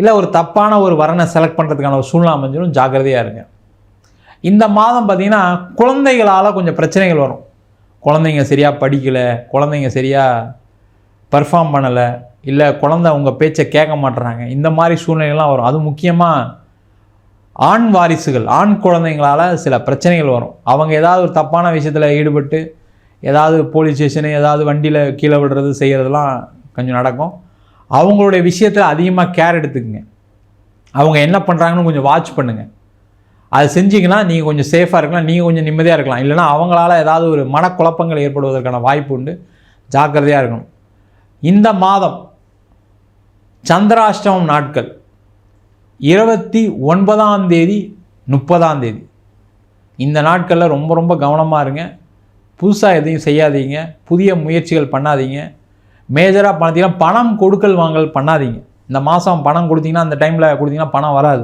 இல்லை ஒரு தப்பான ஒரு வரனை செலக்ட் பண்ணுறதுக்கான ஒரு சூழ்நிலை அமைஞ்சிடும் ஜாக்கிரதையாக இருங்க. இந்த மாதம் பார்த்தீங்கன்னா குழந்தைகளால் கொஞ்சம் பிரச்சனைகள் வரும். குழந்தைங்க சரியாக படிக்கலை குழந்தைங்க சரியாக பர்ஃபார்ம் பண்ணலை இல்லை குழந்தை உங்கள் பேச்சை கேட்க மாட்டுறாங்க இந்த மாதிரி சூழ்நிலைகள்லாம் வரும். அது முக்கியமாக ஆண் வாரிசுகள் ஆண் குழந்தைங்களால் சில பிரச்சனைகள் வரும். அவங்க ஏதாவது ஒரு தப்பான விஷயத்தில் ஈடுபட்டு ஏதாவது போலீஸ் ஸ்டேஷனு ஏதாவது வண்டியில் கீழே விடுறது செய்கிறதுலாம் கொஞ்சம் நடக்கும். அவங்களுடைய விஷயத்தில் அதிகமாக கேர் எடுத்துக்கங்க. அவங்க என்ன பண்ணுறாங்கன்னு கொஞ்சம் வாட்ச் பண்ணுங்கள் அது செஞ்சிங்கன்னா நீங்கள் கொஞ்சம் சேஃபாக இருக்கலாம் நீங்கள் கொஞ்சம் நிம்மதியாக இருக்கலாம். இல்லைன்னா அவங்களால ஏதாவது ஒரு மனக்குழப்பங்கள் ஏற்படுவதற்கான வாய்ப்பு உண்டு. ஜாக்கிரதையாக இருக்கணும். இந்த மாதம் சந்திராஷ்டமம் நாட்கள் இருபத்தி ஒன்பதாம் தேதி முப்பதாம் தேதி. இந்த நாட்களில் ரொம்ப ரொம்ப கவனமாக இருங்க. புதுசாக எதையும் செய்யாதீங்க. புதிய முயற்சிகள் பண்ணாதீங்க. மேஜராக பார்த்தீங்கன்னா பணம் கொடுக்கல் வாங்கல் பண்ணாதீங்க. இந்த மாதம் பணம் கொடுத்தீங்கன்னா அந்த டைமில் கொடுத்தீங்கன்னா பணம் வராது.